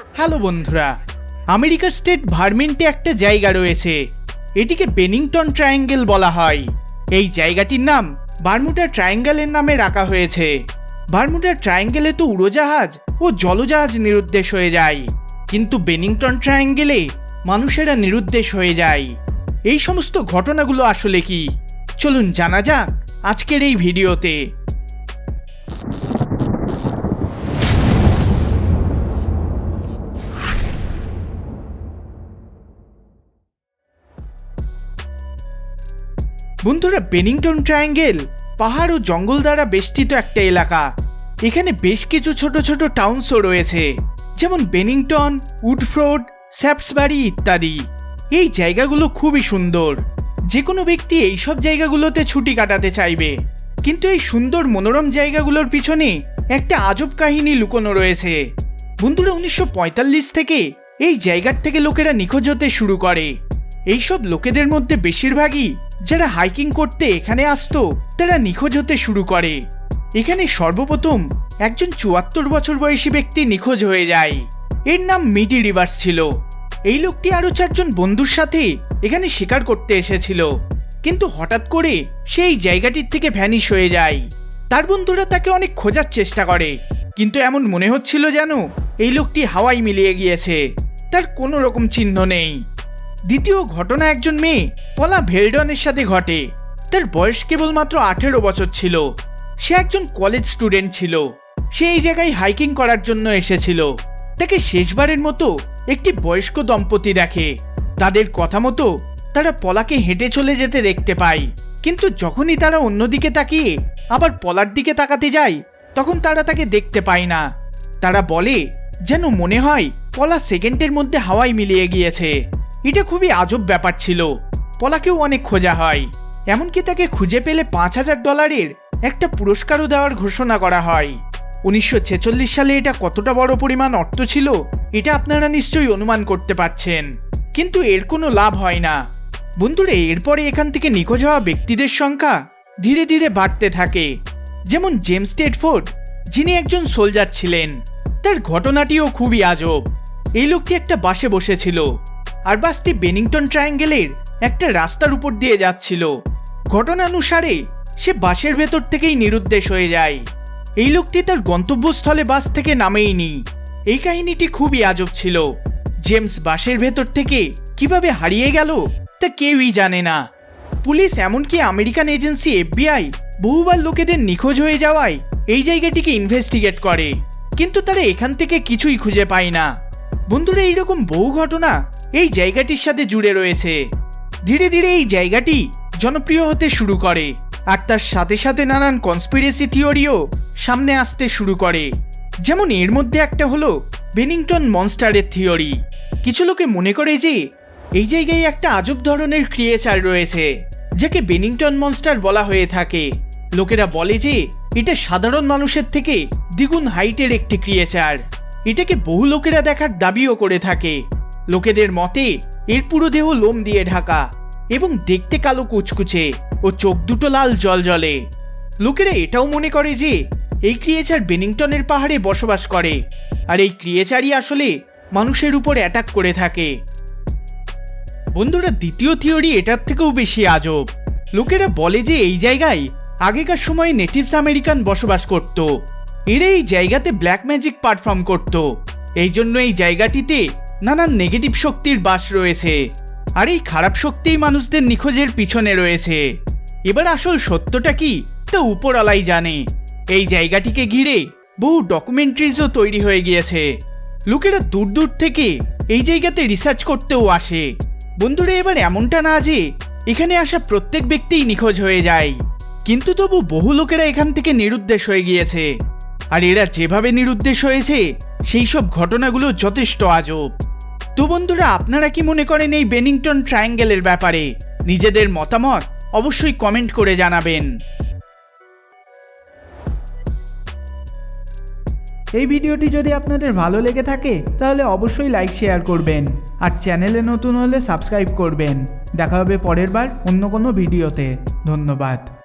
Hello বন্ধুরা, আমেরিকার state ভার্মিন্টে একটা জায়গা রয়েছে। এটিকে বেনিংটন ট্রায়াঙ্গেল বলা হয়। এই জায়গাটির নাম বারমুডা ট্রায়াঙ্গেলের নামে রাখা হয়েছে। বারমুডা ট্রায়াঙ্গেলে তো উড়োজাহাজ ও জলজাহাজ নিরুদ্দেশ হয়ে যায়। কিন্তু বেনিংটন ট্রায়াঙ্গেলে মানুষেরা নিরুদ্দেশ হয়ে যায়। এই সমস্ত ঘটনাগুলো আসলে কি? চলুন জানা যাক আজকের এই ভিডিওতে। বন্ধুরা বেনিংটন ট্রায়াঙ্গেল পাহাড় ও জঙ্গল দ্বারা বেষ্টিত একটা এলাকা। এখানে বেশ কিছু ছোট ছোট টাউনসও রয়েছে, যেমন বেনিংটন, উডফ্রোড, স্যাপসবাড়ি ইত্যাদি। এই জায়গাগুলো খুবই সুন্দর। যে কোনো ব্যক্তি এইসব জায়গাগুলোতে ছুটি কাটাতে চাইবে। কিন্তু এই সুন্দর মনোরম জায়গাগুলোর পিছনে একটা আজব কাহিনী লুকোনো রয়েছে। বন্ধুরা উনিশশো পঁয়তাল্লিশ থেকে এই জায়গার থেকে লোকেরা নিখোঁজ হতে শুরু করে। এইসব লোকেদের মধ্যে বেশিরভাগই যারা হাইকিং করতে এখানে আসতো, তারা নিখোঁজ হতে শুরু করে। এখানে সর্বপ্রথম একজন চুয়াত্তর বছর বয়সী ব্যক্তি নিখোঁজ হয়ে যায়। এর নাম মিডি রিভার্স ছিল। এই লোকটি আরও চারজন বন্ধুর সাথে এখানে শিকার করতে এসেছিল। কিন্তু হঠাৎ করে সেই জায়গাটির থেকে ভ্যানিশ হয়ে যায়। তার বন্ধুরা তাকে অনেক খোঁজার চেষ্টা করে। কিন্তু এমন মনে হচ্ছিল যেন এই লোকটি হাওয়ায় মিলিয়ে গিয়েছে। তার কোনো রকম চিহ্ন নেই। দ্বিতীয় ঘটনা একজন মেয়ে, পলা ভেলডনের সাথে ঘটে। তার বয়স কেবলমাত্র আঠেরো বছর ছিল। সে একজন কলেজ স্টুডেন্ট ছিল। সে এই জায়গায় হাইকিং করার জন্য এসেছিল। তাকে শেষবারের মতো একটি বয়স্ক দম্পতি দেখে। তাদের কথা মতো তারা পলাকে হেঁটে চলে যেতে দেখতে পায়। কিন্তু যখনই তারা অন্যদিকে তাকিয়ে আবার পলার দিকে তাকাতে যায়, তখন তারা তাকে দেখতে পায় না। তারা বলে, যেন মনে হয় পলা সেকেন্ডের মধ্যে হাওয়ায় মিলিয়ে গিয়েছে। এটা খুবই আজব ব্যাপার ছিল। পলাকেও অনেক খোঁজা হয়। এমনকি তাকে খুঁজে পেলে পাঁচ হাজার ডলারের একটা পুরস্কারও দেওয়ার ঘোষণা করা হয়। উনিশশো ছেচল্লিশ সালে এটা কতটা বড় পরিমাণ অর্থ ছিল, এটা আপনারা নিশ্চয়ই অনুমান করতে পারছেন। কিন্তু এর কোনো লাভ হয় না। বন্ধুরা, এরপরে এখান থেকে নিখোঁজ হওয়া ব্যক্তিদের সংখ্যা ধীরে ধীরে বাড়তে থাকে। যেমন জেমস টেডফোর্ড, যিনি একজন সোলজার ছিলেন। তার ঘটনাটিও খুবই আজব। এই লোকটি একটা বাসে বসেছিল। আর বাসটি বেনিংটন ট্রায়াঙ্গেলের একটা রাস্তার উপর দিয়ে যাচ্ছিল। ঘটনানুসারে সে বাসের ভেতর থেকেই নিরুদ্দেশ হয়ে যায়। এই লোকটি তার গন্তব্যস্থলে বাস থেকে নামেইনি। এই কাহিনীটি খুবই আজব ছিল। জেমস বাসের ভেতর থেকে কীভাবে হারিয়ে গেল তা কেউই জানে না। পুলিশ এমনকি আমেরিকান এজেন্সি এফবিআই বহুবার লোকেদের নিখোঁজ হয়ে যাওয়ায় এই জায়গাটিকে ইনভেস্টিগেট করে। কিন্তু তারা এখান থেকে কিছুই খুঁজে পায় না। বন্ধুরা, এইরকম বহু ঘটনা এই জায়গাটির সাথে জুড়ে রয়েছে। ধীরে ধীরে এই জায়গাটি জনপ্রিয় হতে শুরু করে আর তার সাথে সাথে নানান কনস্পিরেসি থিওরিও সামনে আসতে শুরু করে। যেমন এর মধ্যে একটা হলো বেনিংটন মনস্টারের থিওরি কিছু লোকে মনে করে যে এই জায়গায় একটা আজব ধরনের ক্রিয়েচার রয়েছে, যাকে বেনিংটন মনস্টার বলা হয়ে থাকে। লোকেরা বলে যে এটা সাধারণ মানুষের থেকে দ্বিগুণ হাইটের একটি ক্রিয়েচার এটাকে বহু লোকেরা দেখার দাবিও করে থাকে। লোকেদের মতে, এর পুরো দেহ লোম দিয়ে ঢাকা এবং দেখতে কালো কুচকুচে ও চোখ দুটো লাল জল জলে। লোকেরা এটাও মনে করে যে, এই ক্রিয়েচার বেনিংটনের পাহাড়ে বসবাস করে আর এই ক্রিয়েচারই আসলে মানুষের উপর অ্যাটাক করে থাকে। বন্ধুরা, দ্বিতীয় থিওরি এটার থেকেও বেশি আজব। লোকেরা বলে যে, এই জায়গায় আগেকার সময়ে নেটিভস আমেরিকান বসবাস করত। এরা এই জায়গাতে ব্ল্যাক ম্যাজিক পারফর্ম করত। এই জন্য এই জায়গাটিতে নানান নেগেটিভ শক্তির বাস রয়েছে। আর এই খারাপ শক্তিই মানুষদের নিখোঁজের পিছনে রয়েছে। এবার আসল সত্যটা কি, তা উপরওয়ালাই জানে। এই জায়গাটিকে ঘিরে বহু ডকুমেন্টারিজও তৈরি হয়ে গিয়েছে। লোকেরা দূর দূর থেকে এই জায়গাতে রিসার্চ করতেও আসে। বন্ধুরা, এবার এমনটা না যে এখানে আসা প্রত্যেক ব্যক্তিই নিখোঁজ হয়ে যায়। কিন্তু তবু বহু লোকেরা এখান থেকে নিরুদ্দেশ হয়ে গিয়েছে। আর এরা যেভাবে নিরুদ্দেশ হয়েছে, সেই সব ঘটনাগুলো যথেষ্ট আজব। তো বন্ধুরা, আপনারা কি মনে করেন এই বেনিংটন ট্রায়াঙ্গেলের ব্যাপারে? নিজেদের মতামত অবশ্যই কমেন্ট করে জানাবেন। এই ভিডিওটি যদি আপনাদের ভালো লেগে থাকে, তাহলে অবশ্যই লাইক, শেয়ার করবেন। আর চ্যানেলে নতুন হলে সাবস্ক্রাইব করবেন। দেখা হবে পরের বার অন্য কোনো ভিডিওতে। ধন্যবাদ।